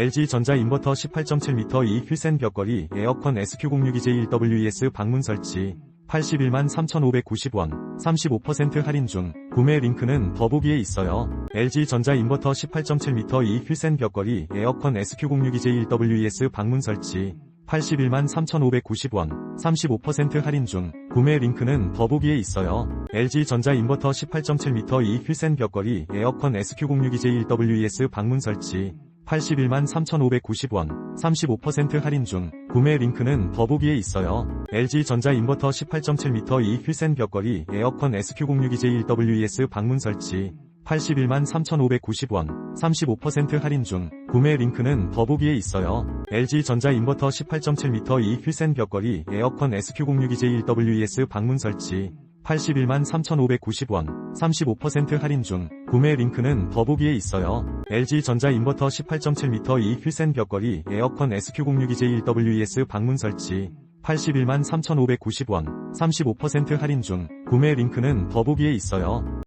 LG전자 인버터 18.7m 2 휠센 벽걸이 에어컨 SQ06EJ1WES 방문 설치 81만 3,590원 35% 할인 중 구매 링크는 더보기에 있어요. LG전자 인버터 18.7m 2 휠센 벽걸이 에어컨 SQ06EJ1WES 방문 설치 81만 3,590원 35% 할인 중 구매 링크는 더보기에 있어요. LG전자 인버터 18.7m 2 휠센 벽걸이 에어컨 SQ06EJ1WES 방문 설치 81만 3,590원 35% 할인 중 구매 링크는 더보기에 있어요. LG전자 인버터 18.7m 2 휠센 벽걸이 에어컨 SQ06EJ1WES 방문 설치 81만 3,590원 35% 할인 중 구매 링크는 더보기에 있어요. LG전자 인버터 18.7m 2 휠센 벽걸이 에어컨 SQ06EJ1WES 방문 설치 81만 3,590원 35% 할인 중 구매 링크는 더보기에 있어요. LG전자 인버터 18.7m 2 휠센 벽걸이 에어컨 SQ06EJ1WES 방문 설치 81만 3,590원 35% 할인 중 구매 링크는 더보기에 있어요.